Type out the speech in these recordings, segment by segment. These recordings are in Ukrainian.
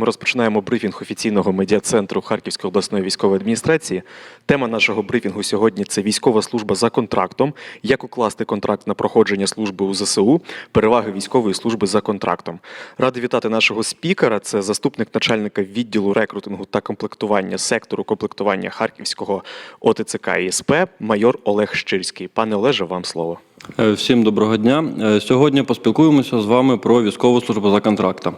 Ми розпочинаємо брифінг офіційного медіа-центру Харківської обласної військової адміністрації. Тема нашого брифінгу сьогодні це військова служба за контрактом, як укласти контракт на проходження служби у ЗСУ, переваги військової служби за контрактом. Радий вітати нашого спікера. Це заступник начальника відділу рекрутингу та комплектування сектору комплектування Харківського ОТЦК ІСП, майор Олег Щирський. Пане Олеже, вам слово. Е, Всім доброго дня. Е, Сьогодні поспілкуємося з вами про військову службу за контрактом.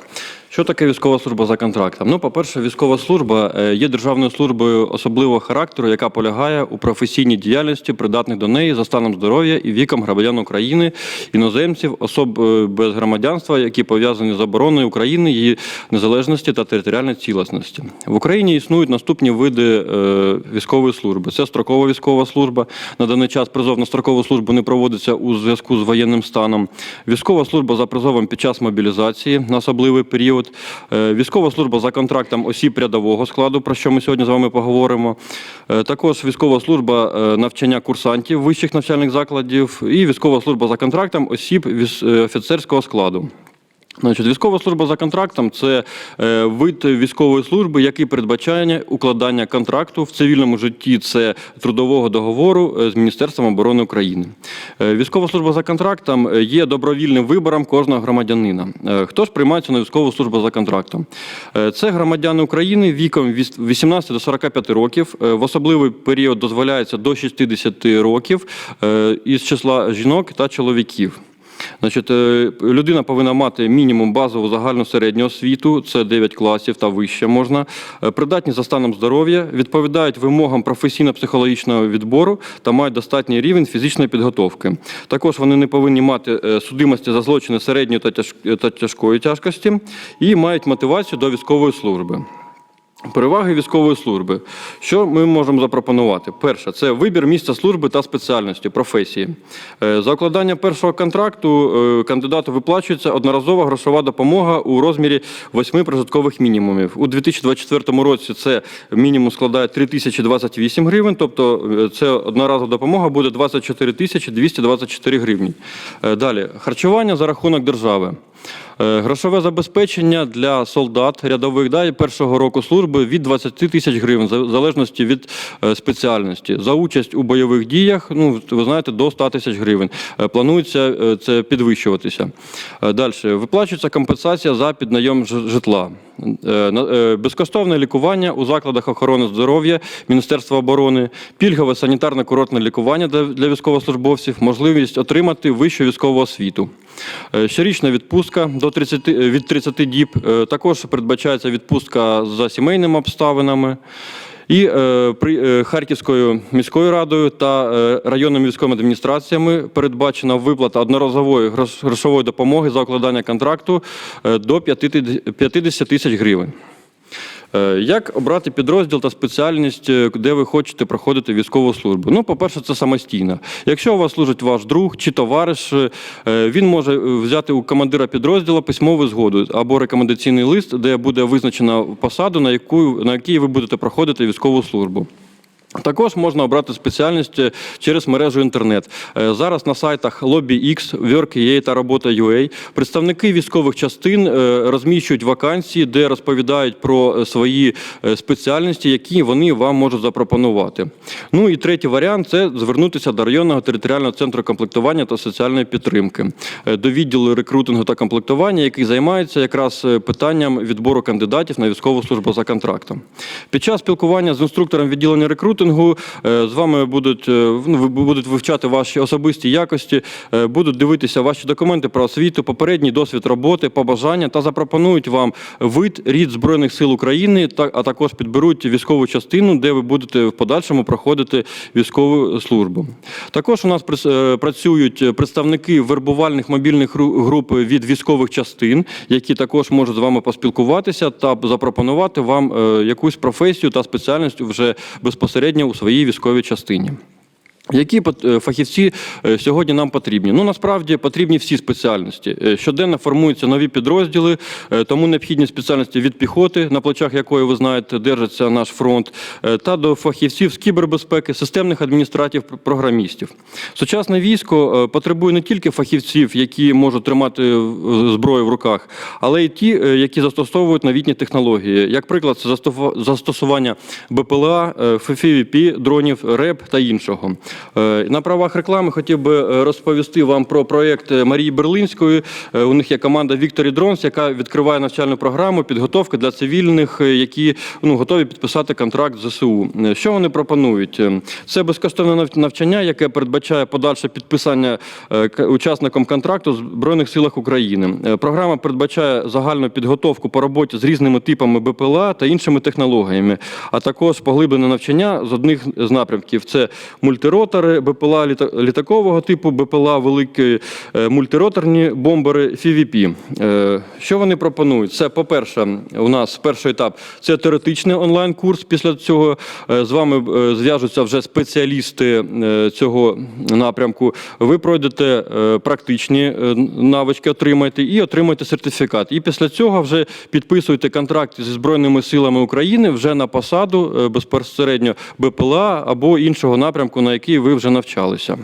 Що таке військова служба за контрактом? Ну, по-перше, військова служба е, є державною службою особливого характеру, яка полягає у професійній діяльності, придатних до неї за станом здоров'я і віком громадян України, іноземців, особ е, без громадянства, які пов'язані з обороною України, її незалежності та територіальної цілісності. В Україні існують наступні види е, військової служби: це строкова військова служба. На даний час призов на строкову службу не проводиться у зв'язку з воєнним станом. Військова служба за призовом під час мобілізації на особливий період. Е, Військова служба за контрактом осіб рядового складу, про що ми сьогодні з вами поговоримо. Е, Також військова служба е, навчання курсантів вищих навчальних закладів і військова служба за контрактом осіб офіцерського складу. Значить, військова служба за контрактом це е, вид військової служби, який передбачає укладання контракту в цивільному житті. Це трудового договору е, з Міністерством оборони України. Е, військова служба за контрактом є добровільним вибором кожного громадянина. Хто ж приймається на військову службу за контрактом? Це громадяни України віком від 18 до 45 років. В особливий період дозволяється до 60 років із числа жінок та чоловіків. Значить, е, людина повинна мати мінімум базову загальну середню освіту, це 9 класів та вище можна, е, придатні за станом здоров'я, відповідають вимогам професійно-психологічного відбору та мають достатній рівень фізичної підготовки. Також вони не повинні мати е, судимості за злочини середньої та тяж- та тяжкої тяжкості і мають мотивацію до військової служби. Переваги військової служби. Що ми можемо запропонувати? Перше, це вибір місця служби та спеціальності, професії. Е, За укладання першого контракту е, кандидату виплачується одноразова грошова допомога у розмірі восьми прожиткових мінімумів. У 2024 році це мінімум складає 3028 гривень, тобто е, це одноразова допомога буде 24 тисячі 224 гривні. Далі, харчування за рахунок держави. Е, Грошове забезпечення для солдат рядових да, першого року служби від 20 тисяч гривень, в залежності від е, спеціальності. За участь у бойових діях, ну ви знаєте, до 100 тисяч гривень. Е, Планується це підвищуватися. Далі виплачується компенсація за піднайом житла. Е, е, Безкоштовне лікування у закладах охорони здоров'я Міністерства оборони, пільгове санітарно-курортне лікування для, військовослужбовців, можливість отримати вищу військову освіту. Е, Щорічна відпустка до 30, е, від 30 діб. Також передбачається відпустка за сімейними обставинами. І е, при е, Харківською міською радою та е, районними військовими адміністраціями передбачена виплата одноразової грош- грошової допомоги за укладання контракту до 50 50 тисяч гривень. Е, Як обрати підрозділ та спеціальність, е, де ви хочете проходити військову службу? Ну, по-перше, це самостійно. Якщо у вас служить ваш друг чи товариш, е, він може взяти у командира підрозділу письмову згоду або рекомендаційний лист, де буде визначена посаду, на яку на якій ви будете проходити військову службу. Також можна обрати спеціальність е, через мережу інтернет. Е, Зараз на сайтах LobbyX, Work.ua та Робота.ua представники військових частин е, розміщують вакансії, де розповідають про свої спеціальності, які вони вам можуть запропонувати. Ну і третій варіант це звернутися до районного територіального центру комплектування та соціальної підтримки, до відділу рекрутингу та комплектування, який займається якраз питанням відбору кандидатів на військову службу за контрактом. Під час спілкування з інструктором відділення рекрутингу е, з вами будуть, е, ну, будуть вивчати ваші особисті якості, е, будуть дивитися ваші документи про освіту, попередній досвід роботи, побажання та запропонують вам вид, рід Збройних сил України, а також підберуть військову частину, де ви будете в подальшому проходити військову службу. Також у нас працюють представники вербувальних мобільних груп від військових частин, які також можуть з вами поспілкуватися та запропонувати вам якусь професію та спеціальність вже безпосередньо у своїй військовій частині. Які е, фахівці е, сьогодні нам потрібні? Ну насправді потрібні всі спеціальності. Е, Щоденно формуються нові підрозділи, е, тому необхідні спеціальності від піхоти, на плечах якої ви знаєте, держиться наш фронт, е, та до фахівців з кібербезпеки, системних адміністратів, програмістів. Сучасне військо е, потребує не тільки фахівців, які можуть тримати е, зброю в руках, але й ті, е, які застосовують новітні технології. Як приклад, це застосування БПЛА, е, дронів, РЕП та іншого. Е, На правах реклами хотів би е, розповісти вам про проєкт е, Марії Берлинської. У них є команда Victory Drones, яка відкриває навчальну програму підготовки для цивільних, які ну, готові підписати контракт з ЗСУ. Що вони пропонують? Це безкоштовне навчання, яке передбачає подальше підписання учасником контракту в Збройних силах України. Програма передбачає загальну підготовку по роботі з різними типами БПЛА та іншими технологіями, а також поглиблене навчання з одних з напрямків: це мультиротори, БПЛА літа- літакового типу, БПЛА великі, е, мультироторні бомбери FVP. Е, Що вони пропонують? Це, по-перше, у нас перший етап це теоретичний онлайн-курс. Після цього е, з вами зв'яжуться вже спеціалісти цього напрямку. Ви пройдете практичні навички, отримаєте і отримаєте сертифікат. І після цього вже підписуєте контракт зі Збройними силами України вже на посаду безпосередньо БПЛА або іншого напрямку, на який ви вже навчалися.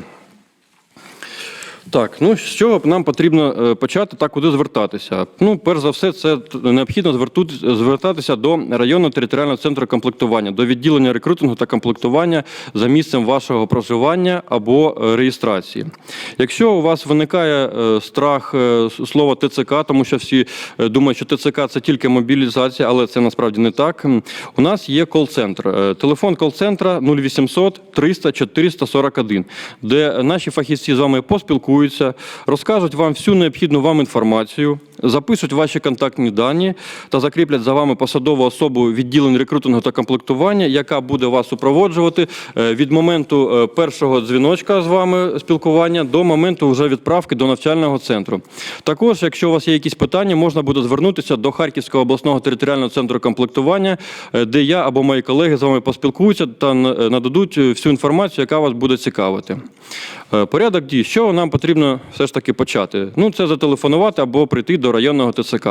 Так, ну з чого нам потрібно е, почати та куди звертатися? Ну, перш за все, це необхідно звертатися до районного територіального центру комплектування, до відділення рекрутингу та комплектування за місцем вашого проживання або е, реєстрації. Якщо у вас виникає е, страх слова ТЦК, тому що всі думають, що ТЦК це тільки мобілізація, але це насправді не так. У нас є кол-центр. Телефон кол-центра 0800 300 441, де наші фахівці з вами поспілкуються, розкажуть вам всю необхідну вам інформацію, запишуть ваші контактні дані та закріплять за вами посадову особу відділень рекрутингу та комплектування, яка буде вас супроводжувати е, від моменту е, першого дзвіночка з вами спілкування до моменту вже відправки до навчального центру. Також, якщо у вас є якісь питання, можна буде звернутися до Харківського обласного територіального центру комплектування, е, де я або мої колеги з вами поспілкуються та нададуть всю інформацію, яка вас буде цікавити. Порядок дій, що нам потрібно все ж таки почати? Ну, це зателефонувати або прийти до районного ТЦК.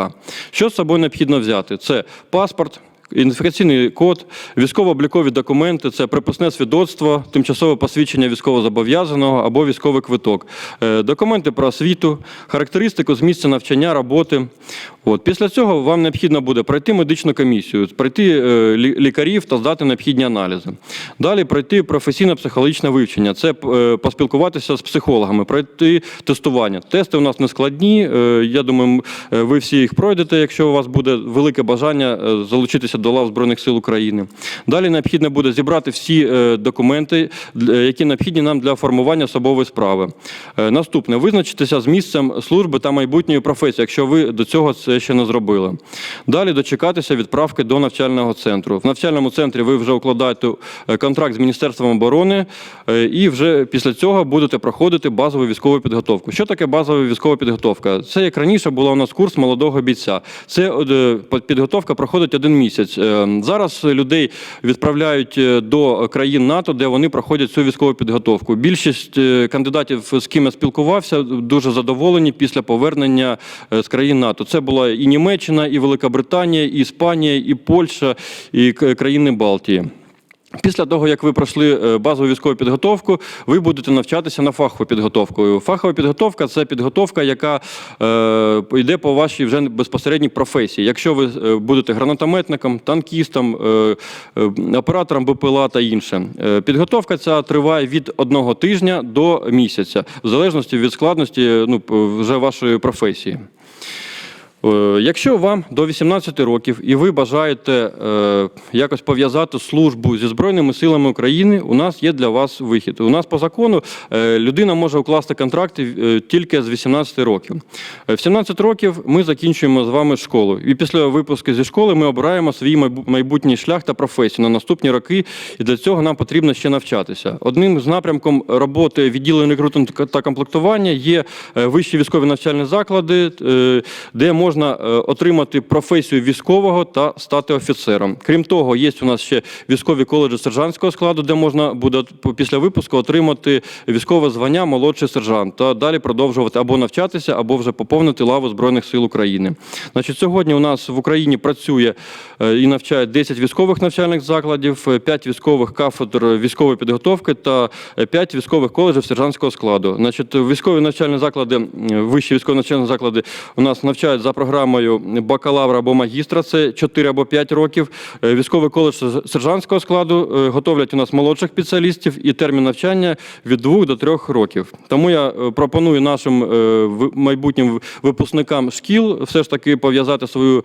Що з собою необхідно взяти? Це паспорт. Ідентифікаційний код, військово-облікові документи, це приписне свідоцтво, тимчасове посвідчення військовозобов'язаного або військовий квиток, Е, документи про освіту, характеристику з місця навчання, роботи. От. Після цього вам необхідно буде пройти медичну комісію, пройти е, лікарів та здати необхідні аналізи. Далі пройти професійно-психологічне вивчення, це е, поспілкуватися з психологами, пройти тестування. Тести у нас не складні. е, Я думаю, ви всі їх пройдете, якщо у вас буде велике бажання залучитися до лав Збройних сил України. Далі необхідно буде зібрати всі документи, які необхідні нам для формування особової справи. Наступне визначитися з місцем служби та майбутньої професії, якщо ви до цього це ще не зробили. Далі дочекатися відправки до навчального центру. В навчальному центрі ви вже укладаєте е, контракт з Міністерством оборони е, і вже після цього будете проходити базову військову підготовку. Що таке базова військова підготовка? Це як раніше була у нас курс молодого бійця. Це е, підготовка проходить один місяць. Зараз людей відправляють до країн НАТО, де вони проходять цю військову підготовку. Більшість кандидатів, з ким я спілкувався, дуже задоволені після повернення з країн НАТО. Це була і Німеччина, і Велика Британія, і Іспанія, і Польща, і країни Балтії. Після того, як ви пройшли е, базову військову підготовку, ви будете навчатися на фахову підготовку. Фахова підготовка це підготовка, яка е, йде по вашій вже безпосередній професії. Якщо ви е, будете гранатометником, танкістом, е, е, оператором БПЛА та інше. Підготовка ця триває від одного тижня до місяця, в залежності від складності ну, вже вашої професії. Е, Якщо вам до 18 років і ви бажаєте е, якось пов'язати службу зі Збройними силами України, у нас є для вас вихід. У нас по закону е, людина може укласти контракти тільки з 18 років. В 17 років ми закінчуємо з вами школу. І після випуску зі школи ми обираємо свій майбутній шлях та професію на наступні роки, і для цього нам потрібно ще навчатися. Одним з напрямком роботи відділення рекрутингу та комплектування є вищі військові навчальні заклади, де можна можна е, отримати професію військового та стати офіцером. Крім того, є у нас ще військові коледжі сержантського складу, де можна буде після випуску отримати військове звання молодший сержант та далі продовжувати або навчатися, або вже поповнити лаву Збройних сил України. Значить, сьогодні у нас в Україні працює е, і навчає 10 військових навчальних закладів, 5 військових кафедр військової підготовки та 5 військових коледжів сержантського складу. Значить, військові навчальні заклади, вищі військові навчальні заклади у нас навчають за програмою бакалавра або магістра, це 4 або 5 років. Е, Військовий коледж сержантського складу е, готовлять у нас молодших спеціалістів і термін навчання від 2 до 3 років. Тому я е, пропоную нашим майбутнім випускникам шкіл все ж таки пов'язати свою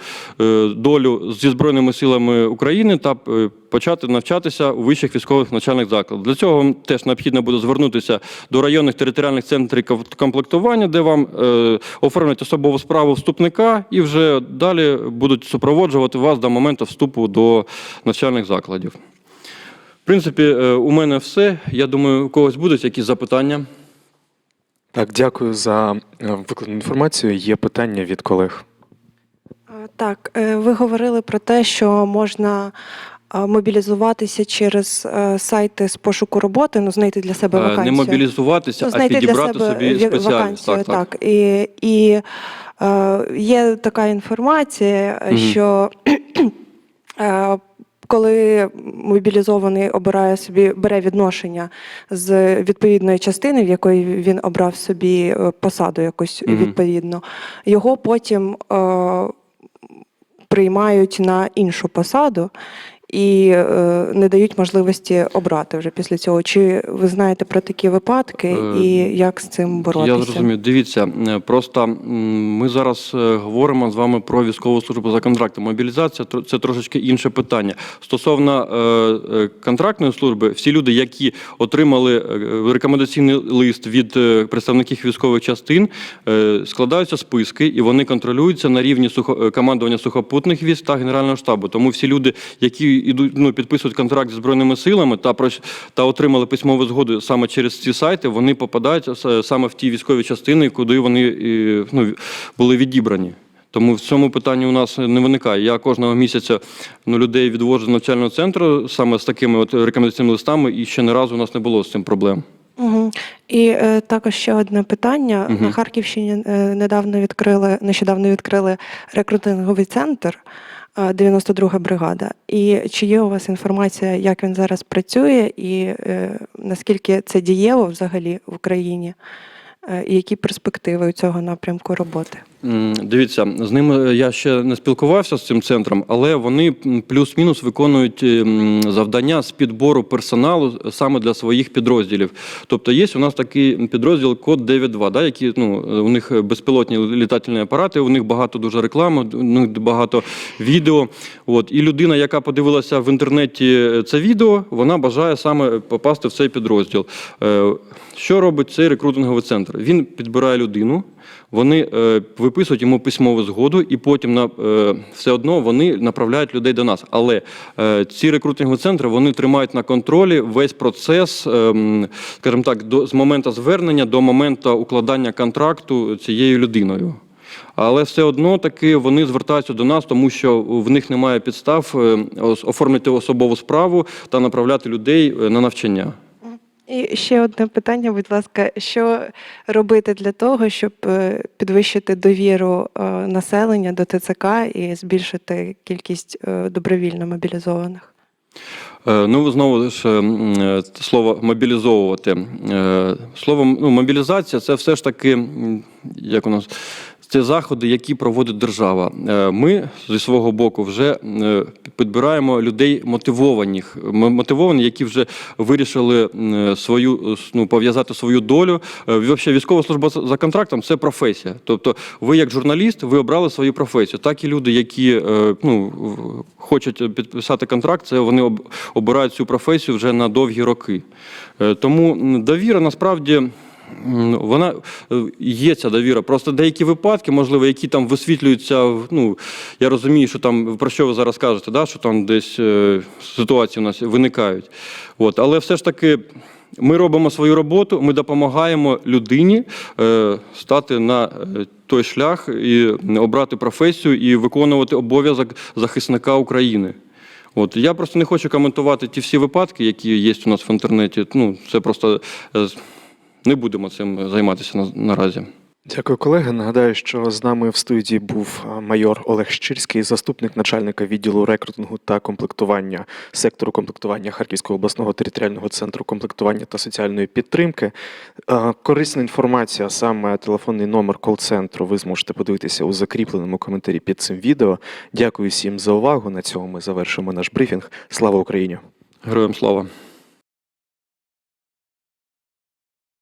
долю зі Збройними силами України та почати навчатися у вищих військових навчальних закладах. Для цього теж необхідно буде звернутися до районних територіальних центрів комплектування, де вам оформлять особову справу вступника, і вже далі будуть супроводжувати вас до моменту вступу до навчальних закладів. В принципі, е, у мене все. Я думаю, у когось будуть якісь запитання. Так, дякую за е, викладену інформацію. Є питання від колег. Так, е, ви говорили про те, що можна мобілізуватися через е, сайти з пошуку роботи, ну знайти для себе Е, вакансію. Не мобілізуватися, Ну, а знайти для себе собі спеціальність. вакансію. Так, так. Так, І, і е, є така інформація, Мгм. що е, коли мобілізований обирає собі, бере відношення з відповідної частини, в якої він обрав собі посаду якусь Мгм. відповідно, його потім е, приймають на іншу посаду. І е, не дають можливості обрати вже після цього. Чи ви знаєте про такі випадки Е, і як з цим боротися? Я зрозумів. Дивіться, е, просто ми зараз говоримо з вами про військову службу за контрактом. Мобілізація це трошечки інше питання. Стосовно контрактної служби, всі люди, які отримали рекомендаційний лист від представників військових частин, складаються списки і вони контролюються на рівні сухо- командування сухопутних військ та генерального штабу. Тому всі люди, які ідуть, ну, підписують контракт зі збройними силами та та отримали письмову згоду саме через ці сайти, вони попадають саме в ті військові частини, куди вони ну, були відібрані. Тому в цьому питанні у нас не виникає. Я кожного місяця ну, людей відвожу з навчального центру саме з такими от рекомендаційними листами, і ще не разу у нас не було з цим проблем. Угу. І е, також ще одне питання. Мгм. На Харківщині е, недавно відкрили, нещодавно відкрили рекрутинговий центр. Е, 92 бригада. І чи є у вас інформація, як він зараз працює, і е, наскільки це дієво взагалі в Україні, е, і які перспективи у цього напрямку роботи? Дивіться, з ними я ще не спілкувався з цим центром, але вони плюс-мінус виконують завдання з підбору персоналу саме для своїх підрозділів. Тобто є у нас такий підрозділ код 92, да, які ну, у них безпілотні літательні апарати, у них багато дуже реклами, у них багато відео. От і людина, яка подивилася в інтернеті це відео, вона бажає саме попасти в цей підрозділ. Е, Що робить цей рекрутинговий центр? Він підбирає людину. Вони е, виписують йому письмову згоду, і потім на е, все одно вони направляють людей до нас. Але е, ці рекрутингові центри вони тримають на контролі весь процес, е, скажімо так, до з моменту звернення до моменту укладання контракту цією людиною. Але все одно таки вони звертаються до нас, тому що в них немає підстав е, оформити особову справу та направляти людей на навчання. І ще одне питання, будь ласка, що робити для того, щоб е, підвищити довіру е, населення до ТЦК і збільшити кількість е, добровільно мобілізованих? Ну, знову ж слово мобілізовувати. Слово ну, мобілізація це все ж таки, як у нас. Це заходи, які проводить держава. Е, Ми зі свого боку вже е, підбираємо людей мотивованих, мотивовані, які вже вирішили свою ну, пов'язати свою долю. Е, Взагалі, військова служба за контрактом це професія. Тобто, ви як журналіст, ви обрали свою професію. Так і люди, які е, ну, хочуть підписати контракт, це вони обирають цю професію вже на довгі роки. Е, Тому довіра насправді. М, Вона е, є ця довіра. Просто деякі випадки, можливо, які там висвітлюються. Ну я розумію, що там про що ви зараз кажете, да, що там десь е, ситуації у нас виникають. От, але все ж таки. Ми робимо свою роботу, ми допомагаємо людині е, стати на е, той шлях і обрати професію і виконувати обов'язок захисника України. От я просто не хочу коментувати ті всі випадки, які є у нас в інтернеті. Ну, це просто е, не будемо цим займатися на- наразі. Дякую, колеги. Нагадаю, що з нами в студії був майор Олег Щирський, заступник начальника відділу рекрутингу та комплектування сектору комплектування Харківського обласного територіального центру комплектування та соціальної підтримки. Корисна інформація, саме телефонний номер кол-центру, ви зможете подивитися у закріпленому коментарі під цим відео. Дякую всім за увагу. На цьому ми завершимо наш брифінг. Слава Україні! Героям слава!